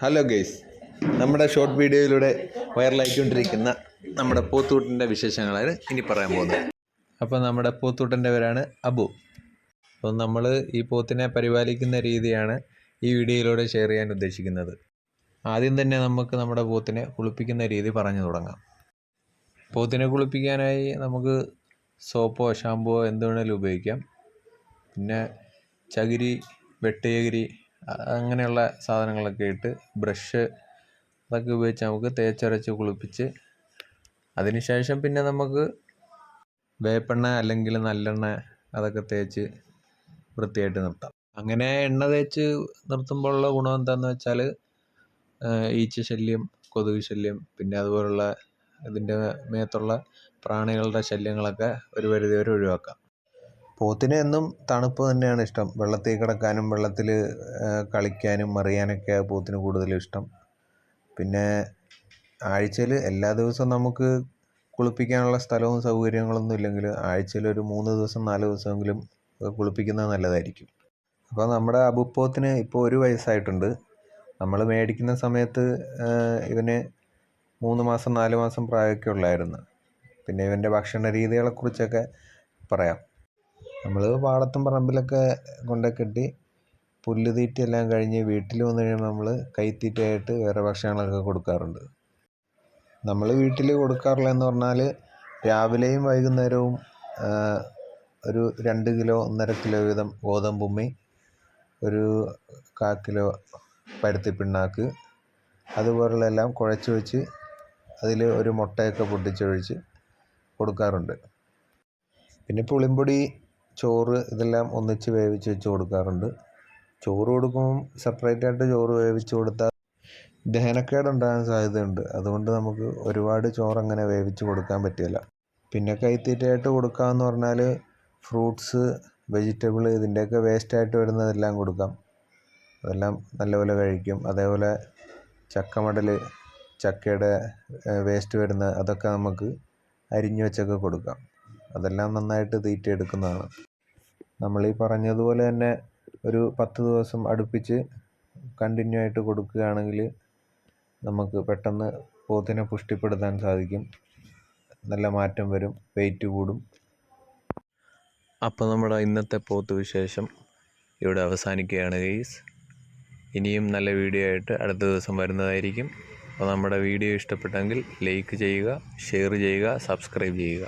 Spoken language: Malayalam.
ഹലോ ഗെയ്സ് നമ്മുടെ ഷോർട്ട് വീഡിയോയിലൂടെ വൈറലായിക്കൊണ്ടിരിക്കുന്ന നമ്മുടെ പോത്തൂട്ടിന്റെ വിശേഷങ്ങളാണ് ഇനി പറയാൻ പോകുന്നത്. അപ്പോൾ നമ്മുടെ പോത്തൂട്ടന്റെ പേരാണ് അബു. അപ്പോൾ നമ്മൾ ഈ പോത്തിനെ പരിപാലിക്കുന്ന രീതിയാണ് ഈ വീഡിയോയിലൂടെ ഷെയർ ചെയ്യാൻ ഉദ്ദേശിക്കുന്നത്. ആദ്യം തന്നെ നമുക്ക് നമ്മുടെ പോത്തിനെ കുളിപ്പിക്കുന്ന രീതി പറഞ്ഞു തുടങ്ങാം. പോത്തിനെ കുളിപ്പിക്കാനായി നമുക്ക് സോപ്പോ ഷാമ്പുവോ എന്ത് വേണേലും ഉപയോഗിക്കാം. പിന്നെ ചകിരി വെട്ടുചകിരി അ- അങ്ങനെയുള്ള സാധനങ്ങളൊക്കെ ഇട്ട് ബ്രഷ് അതൊക്കെ ഉപയോഗിച്ച് നമുക്ക് തേച്ചരച്ച് കുളിപ്പിച്ച് അതിനുശേഷം പിന്നെ നമുക്ക് വേപ്പെണ്ണ അല്ലെങ്കിൽ നല്ലെണ്ണ അതൊക്കെ തേച്ച് വൃത്തിയായിട്ട് നിർത്താം. അങ്ങനെ എണ്ണ തേച്ച് നിർത്തുമ്പോഴുള്ള ഗുണം എന്താണെന്ന് വെച്ചാൽ ഈച്ച ശല്യം കൊതുക് ശല്യം പിന്നെ അതുപോലുള്ള ഇതിന്റെ മേത്തുള്ള പ്രാണികളുടെ ശല്യങ്ങളൊക്കെ ഒരു പരിധി വരെ ഒഴിവാക്കാം. പോത്തിന് എന്നും തണുപ്പ് തന്നെയാണ് ഇഷ്ടം. വെള്ളത്തിൽ കിടക്കാനും വെള്ളത്തിൽ കളിക്കാനും മറിയാനൊക്കെ പോത്തിന് കൂടുതൽ ഇഷ്ടം. പിന്നെ ആഴ്ചയിൽ എല്ലാ ദിവസവും നമുക്ക് കുളിപ്പിക്കാനുള്ള സ്ഥലവും സൗകര്യങ്ങളൊന്നും ഇല്ലെങ്കിൽ ആഴ്ചയിൽ ഒരു മൂന്ന് ദിവസം നാല് ദിവസമെങ്കിലും കുളിപ്പിക്കുന്നത് നല്ലതായിരിക്കും. അപ്പോൾ നമ്മുടെ അബുപ്പോത്തിന് ഇപ്പോൾ ഒരു വയസ്സായിട്ടുണ്ട്. നമ്മൾ മേടിക്കുന്ന സമയത്ത് ഇവന് മൂന്ന് മാസം നാല് മാസം പ്രായമൊക്കെ ഉള്ളായിരുന്നു. പിന്നെ ഇവന്റെ ഭക്ഷണ രീതികളെക്കുറിച്ചൊക്കെ പറയാം. നമ്മൾ പാടത്തും പറമ്പിലൊക്കെ കൊണ്ടേ കെട്ടി പുല്ല് തീറ്റയെല്ലാം കഴിഞ്ഞ് വീട്ടിൽ വന്നു കഴിയുമ്പോൾ നമ്മൾ കൈത്തീറ്റയായിട്ട് വേറെ ഭക്ഷണങ്ങളൊക്കെ കൊടുക്കാറുണ്ട്. നമ്മൾ വീട്ടിൽ കൊടുക്കാറുള്ളതെന്ന് പറഞ്ഞാൽ രാവിലെയും വൈകുന്നേരവും ഒരു രണ്ട് കിലോ ഒന്നര കിലോ വീതം ഗോതമ്പുമ്മി ഒരു കാ കിലോ പരുത്തി പിണ്ണാക്ക് അതുപോലുള്ള എല്ലാം കുഴച്ച് വെച്ച് അതിൽ ഒരു മുട്ടയൊക്കെ പൊട്ടിച്ചൊഴിച്ച് കൊടുക്കാറുണ്ട്. പിന്നെ പുളിമ്പൊടി ചോറ് ഇതെല്ലാം ഒന്നിച്ച് വേവിച്ച് വെച്ച് കൊടുക്കാറുണ്ട്. ചോറ് കൊടുക്കുമ്പം സെപ്പറേറ്റ് ആയിട്ട് ചോറ് വേവിച്ച് കൊടുത്താൽ ദഹനക്കേട് ഉണ്ടാകാൻ സാധ്യതയുണ്ട്. അതുകൊണ്ട് നമുക്ക് ഒരുപാട് ചോറ് അങ്ങനെ വേവിച്ച് കൊടുക്കാൻ പറ്റില്ല. പിന്നെ കൈത്തീറ്റയായിട്ട് കൊടുക്കാമെന്ന് പറഞ്ഞാൽ ഫ്രൂട്ട്സ് വെജിറ്റബിൾ ഇതിന്റെയൊക്കെ വേസ്റ്റായിട്ട് വരുന്നതെല്ലാം കൊടുക്കാം. അതെല്ലാം നല്ലപോലെ കഴിക്കും. അതേപോലെ ചക്കമടൽ ചക്കയുടെ വേസ്റ്റ് വരുന്ന അതൊക്കെ നമുക്ക് അരിഞ്ഞു വെച്ചൊക്കെ കൊടുക്കാം. അതെല്ലാം നന്നായിട്ട് തീറ്റ എടുക്കുന്നതാണ് നമ്മൾ ഈ പറഞ്ഞതുപോലെ തന്നെ ഒരു പത്ത് ദിവസം അടുപ്പിച്ച് കണ്ടിന്യൂ ആയിട്ട് കൊടുക്കുകയാണെങ്കിൽ നമുക്ക് പെട്ടെന്ന് പോത്തിനെ പുഷ്ടിപ്പെടുത്താൻ സാധിക്കും. നല്ല മാറ്റം വരും വെയിറ്റ് കൂടും. അപ്പോൾ നമ്മുടെ ഇന്നത്തെ പോത്ത് വിശേഷം ഇവിടെ അവസാനിക്കുകയാണ് ഗെയ്സ് ഇനിയും നല്ല വീഡിയോ ആയിട്ട് അടുത്ത ദിവസം വരുന്നതായിരിക്കും. അപ്പോൾ നമ്മുടെ വീഡിയോ ഇഷ്ടപ്പെട്ടെങ്കിൽ ലൈക്ക് ചെയ്യുക ഷെയർ ചെയ്യുക സബ്സ്ക്രൈബ് ചെയ്യുക.